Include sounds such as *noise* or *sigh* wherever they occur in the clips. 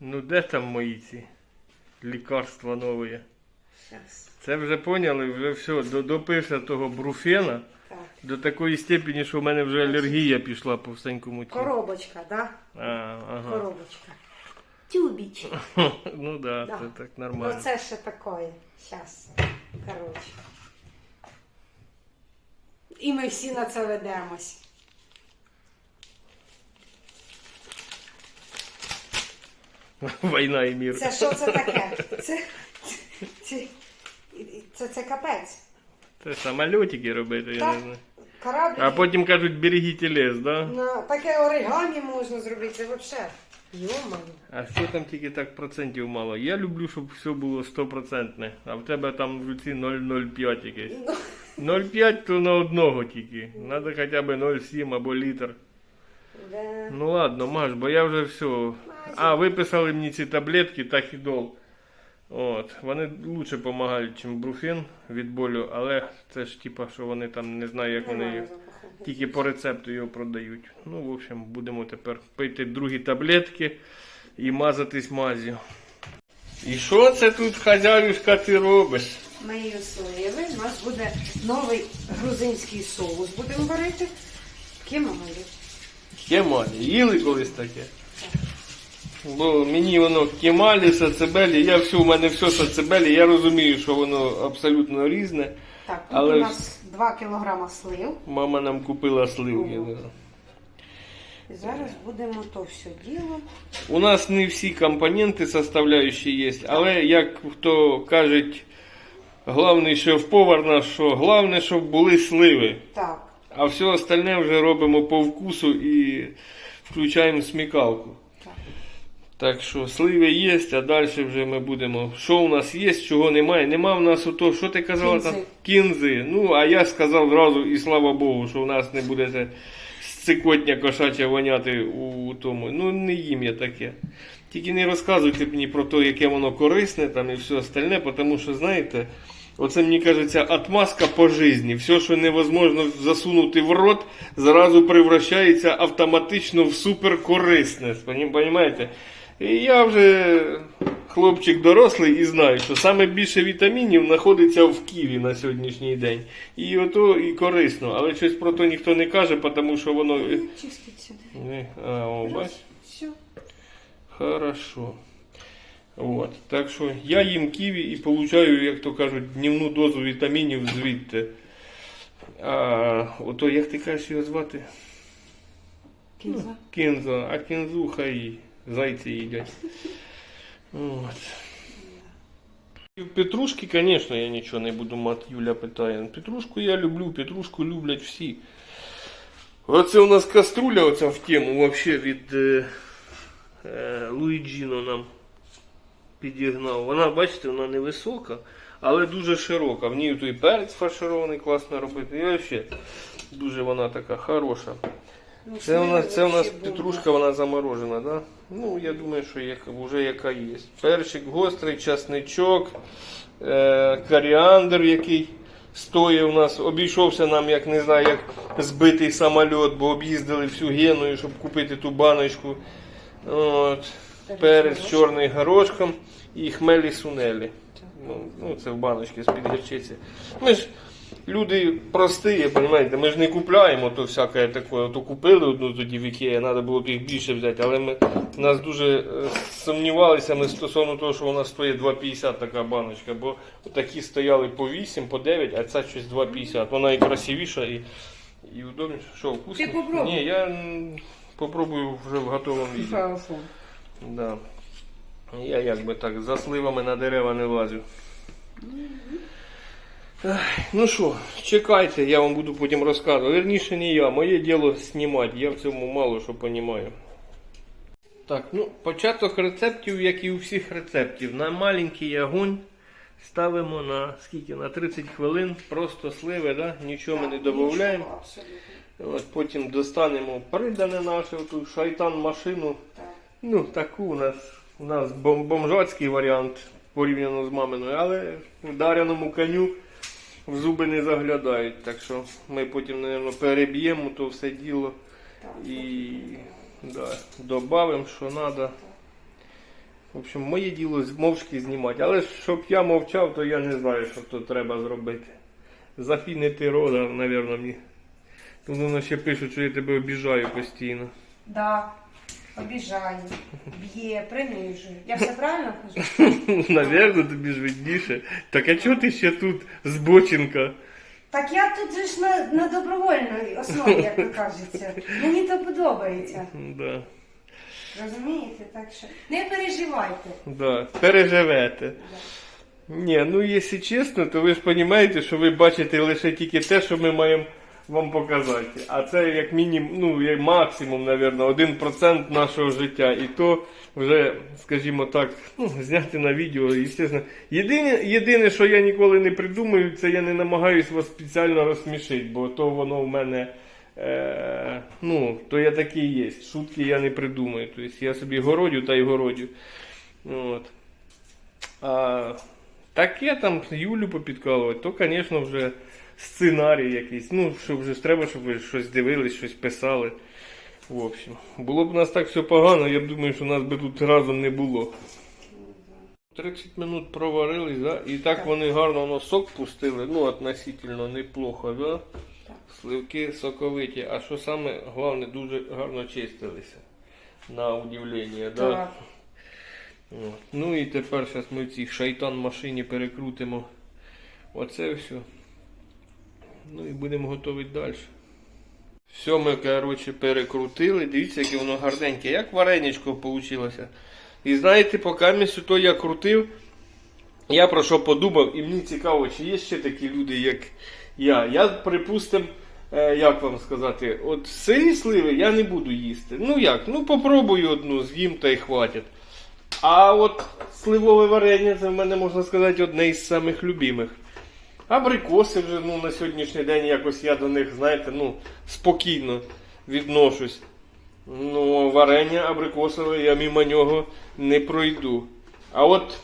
Ну де там мої ці лікарства нові? Щас. Це вже поняли, вже все, до- допився того бруфена Так. до такої степені, що в мене вже алергія пішла по всенькому тілу. Коробочка, да? А, ага. Коробочка. Тюбіч. *laughs* Ну да, Да. це так Ну нормально. це ще таке. Щас. Коротше. І ми всі на це ведемось. *laughs* Війна і мір. Це що це таке? Це, це, це, це капець. Це самольотики робити, я не знаю. Корабль. А потім кажуть, берегіть лес, да? На таке оригамі можна зробити, це взагалі. А що там тільки так процентів мало? Я люблю, щоб все було стопроцентне, а в тебе там в руці 0,05 якесь. Ну, 0,5 то на одного тільки. Надо хоча б 0,7 або літр. Да. Ну ладно, Маш, бо я вже все. А, виписали мені ці таблетки тахідол. От, вони лучше допомагають, ніж бруфен від болю, але це ж типа, що вони там не знаю, як вони їх тільки по рецепту його продають. Ну, в общем, будемо тепер пити другі таблетки і мазатись мазю. І що це тут, хазяюшка, ти робиш? Мої сливи. У нас буде новий грузинський соус. Будемо варити. Кемалі. Кемалі. Їли колись таке? Бо мені воно кемалі, сацебелі, я все, у мене все сацебелі, я розумію, що воно абсолютно різне. Так, тут Але у нас 2 кілограма слив. Мама нам купила сливки. Да. І зараз будемо то все діло. У нас не всі компоненти составляючі є, але як хто кажуть, головний шеф-повар наш, що головне, щоб були сливи. Так. А все остальне вже робимо по вкусу і включаємо смікалку. Так. Так що сливи є, а далі вже ми будемо. Що у нас є, чого немає. Нема в нас ото, що ти казала Кінзи. там? Кінзи. Ну, а я сказав зразу, і слава Богу, що в нас не буде цикотня кошача воняти у тому. Ну, не їм я таке. Тільки не розказуйте мені про те, яке воно корисне там і все остальне, тому що, знаєте, оце мені кажеться отмазка по житті. Все, що невозможно засунути в рот, зразу превращається автоматично в суперкорисне. Понимаєте? І я вже хлопчик дорослий і знаю, що саме більше вітамінів знаходиться в ківі на сьогоднішній день. І ото і корисно, але щось про то ніхто не каже, тому що воно. Чиститься. Не, а, о, бач. Все. Хорошо. От. Так що я їм ківі і получаю, як то кажуть, днівну дозу вітамінів звідти. А, ото як ти кажеш його звати? Кінза. Кінзо, а кінзу хай зайці їдять. От. Петрушки, звісно, я нічого не буду мати, Юля питає. Петрушку я люблю, петрушку люблять всі. Оце у нас каструля оця в тему взагалі від е, е, Луїджіно нам підігнав. Вона, бачите, вона невисока, але дуже широка. В ній той перець фарширований класно робити. І взагалі дуже вона така хороша. Ну, Це у нас, це у нас петрушка, вона заморожена, да? Ну, я думаю, що як, вже яка є. Перчик гострий, часничок, е, коріандр, який стоїть у нас, обійшовся нам, як не знаю, як збитий самоліт, бо об'їздили всю Геною, щоб купити ту баночку. От. Перець з чорним горошком і хмелі сунелі. Ну, ну, це в баночці з-під гірчиці. Ми ж люди прості, розумієте, ми ж не купляємо то всяке таке. То купили одну тоді в Ікеї, треба було б їх більше взяти, але ми нас дуже е, сумнівалися ми стосовно того, що вона стоїть 2,50 така баночка, бо такі стояли по 8, по 9, а ця щось 2,50. Вона і красивіша, і, і удобніша. Що, вкусно? Ти попробуй. Ні, я попробую вже в готовому віді. Да. Я якби так за сливами на дерева не лазю. Ну що, чекайте, я вам буду потім розказувати. Вірніше не я, моє діло знімати, я в цьому мало що розумію. Так, ну, початок рецептів, як і у всіх рецептів. На маленький огонь ставимо на скільки? На 30 хвилин, просто сливи, да? нічого ми не додаємо. От, потім достанемо придане наше, шайтан машину. Ну, таку у нас у нас бомжацький варіант порівняно з маминою, але вдареному коню в зуби не заглядають. Так що ми потім, мабуть, переб'ємо то все діло і да, додамо, що треба. В общем, моє діло мовчки знімати. Але щоб я мовчав, то я не знаю, що тут треба зробити. Зафінити рода, мабуть, мені. Воно ще пишуть, що я тебе обіжаю постійно. Да. Обіжає, б'є, принижує. Я все правильно кажу? *laughs* Навірно, тобі ж видніше. Так а чого ти ще тут збочинка? Так я тут же ж на, на добровольній основі, як то кажеться. Мені то подобається. Да, Розумієте? Так що не переживайте. да, переживете. Ні, ну якщо чесно, то ви ж розумієте, що ви бачите лише тільки те, що ми маємо вам показати. А це як мінімум, ну як максимум, напевно, 1% нашого життя. І то вже, скажімо так, ну, зняти на відео, звісно. Єдине, єдине, що я ніколи не придумаю, це я не намагаюсь вас спеціально розсмішити, бо то воно в мене. Е, ну, то я такий є. Шутки я не придумаю. Тобто я собі городю та й городю. От. А таке там Юлю попідкалувати, то, звісно, вже сценарій якийсь. Ну, що вже треба, щоб ви щось дивились, щось писали. В общем, було б у нас так все погано, я б думаю, що нас би тут разом не було. 30 минут проварились, да? і так, Так. вони гарно воно сок пустили, ну, относительно неплохо, да? Так. Сливки соковиті, а що саме головне, дуже гарно чистилися. На удивлення, да? Ну і тепер зараз ми в цій шайтан машині перекрутимо оце все. Ну і будемо готувати далі. Все ми, коротше, перекрутили. Дивіться, яке воно гарненьке, як вареничко вийшло. І знаєте, поки місю то я крутив, я про що подумав, і мені цікаво, чи є ще такі люди, як я. Я, припустим, е, як вам сказати, от сирі сливи я не буду їсти. Ну як? Ну попробую одну, з'їм та й хватить. А от сливове варення це в мене можна сказати одне із самих любимих. Абрикоси вже ну, на сьогоднішній день якось я до них, знаєте, ну, спокійно відношусь. Ну, варення абрикосове я мимо нього не пройду. А от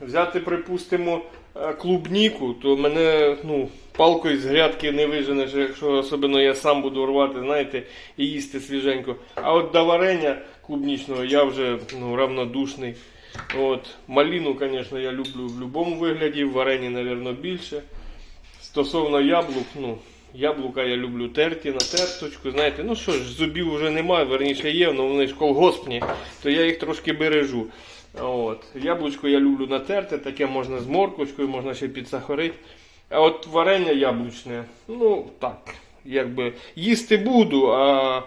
взяти, припустимо, е, клубніку, то мене ну, палкою з грядки не виженеш, якщо особливо я сам буду рвати, знаєте, і їсти свіженько. А от до варення клубнічного я вже ну, равнодушний. От. Маліну, звісно, я люблю в будь-якому вигляді, в варені, мабуть, більше. Стосовно яблук, ну, яблука я люблю терті на терточку. Знаєте, ну що ж, зубів вже немає, верніше є, але вони ж колгоспні, то я їх трошки бережу. От. Яблучко я люблю натерте, таке можна з морквочкою, можна ще підсахарити. А от варення яблучне, ну так, якби їсти буду, а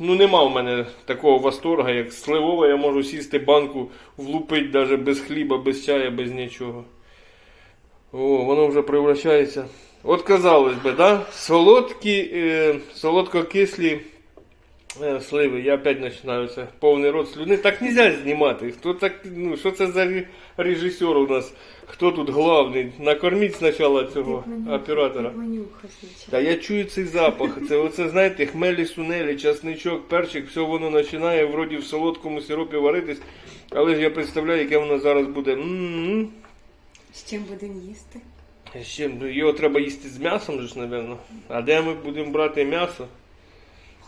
ну нема в мене такого восторга, як сливове, я можу сісти банку, влупити навіть без хліба, без чая, без нічого. О, воно вже превращається. От казалось би, да? солодкі, е, солодко-кислі е, сливи. Я опять починаю це повний рот слюни. Так нельзя знімати. Хто так, ну, що це за ре- режисер у нас? Хто тут главний? Накорміть спочатку цього оператора. Та я чую цей запах. Це оце, знаєте, хмелі, сунелі, часничок, перчик, все воно починає вроді в солодкому сиропі варитись. Але ж я представляю, яке воно зараз буде. М-м-м. З чим будемо їсти? З чим? Ну, Його треба їсти з м'ясом, ж, напевно. А де ми будемо брати м'ясо?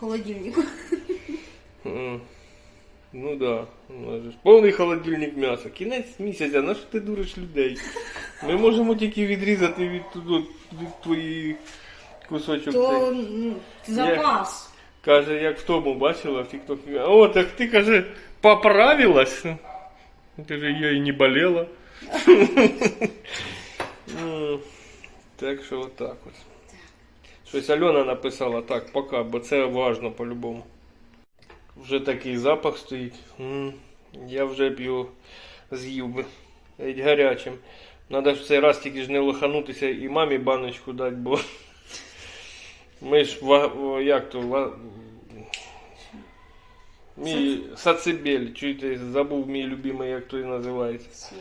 В холодильнику. М. Ну да. У нас же ж Повний холодильник м'яса. Кінець місяця, на що ти дуриш людей? Ми можемо тільки відрізати від, туди- від твоїх кусочок. То цей. м, запас. Каже, як в тому бачила в тік О, так ти каже, поправилась. Каже, я і не болела. *laughs* М, Так що отак от. Щось Альона написала так, пока, бо це важно по-любому. Вже такий запах стоїть. М, Я вже б його з'їв би. Геть гарячим. Надо ж в цей раз тільки ж не лоханутися і мамі баночку дати, бо *laughs* ми ж як то ва- Мій сацибель, чуєте, забув мій любимий, як той називається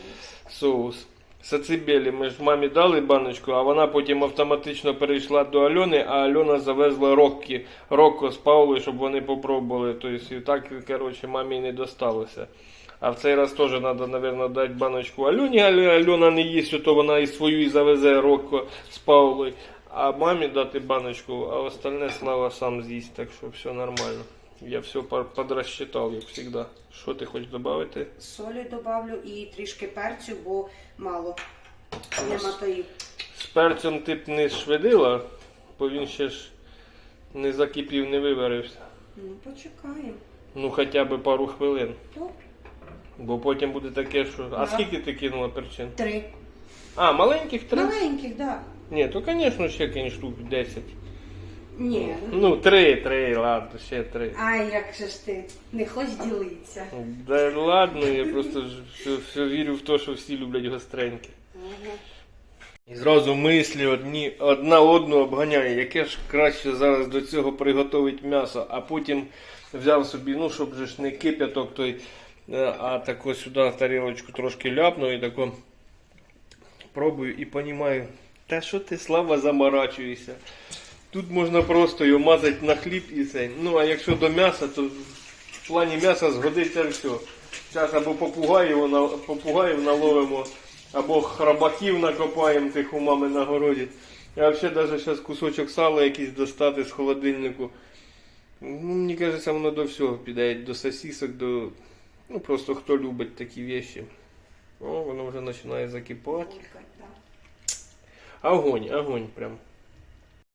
соус. Сацибелі ми ж мамі дали баночку, а вона потім автоматично перейшла до Альони, а Альона завезла Роккі, Рокко з Паулою, щоб вони попробували. Тобто, і так, коротше, мамі не досталося. А в цей раз теж треба, мабуть, дати баночку Альоні, але Альона не їсть, то вона і свою і завезе Рокко з Паулою. А мамі дати баночку, а остальне Слава сам з'їсть, так що все нормально. Я все подрасчитав, як завжди. Що ти хочеш додати? Солі добавлю і трішки перцю, бо мало. Нема тої. З перцем ти б не шведила, бо він ще ж не закипів, не виварився. Ну, почекаємо. Ну хоча б пару хвилин. Добре. Бо потім буде таке, що. А Да. скільки ти кинула перчин? Три. А, маленьких три? Маленьких, так. Да. Ні, то звісно ще кинь штук 10. Ні. Ну, три, три, ладно, ще три. Ай, як же ж ти не хочеш ділитися. Да ладно, я просто ж все, все вірю в те, що всі люблять гостреньке. Ага. І зразу мислі одні, одна одну обганяє, яке ж краще зараз до цього приготувати м'ясо, а потім взяв собі, ну, щоб же ж не кип'яток той, е, а тако сюди тарілочку трошки ляпну і тако пробую і понімаю, та що ти слава заморачуєшся. Тут можна просто його мазати на хліб і це. Ну а якщо до м'яса, то в плані м'яса згодиться все. Зараз або попугаїв, попугаїв наловимо, або храбаків накопаємо тих у мами на городі. А взагалі навіть зараз кусочок сала якийсь достати з холодильнику. Ну, мені кажеться, воно до всього піде, до сосисок, до. Ну просто хто любить такі вещи. О, воно вже починає закипати. Огонь, огонь прям.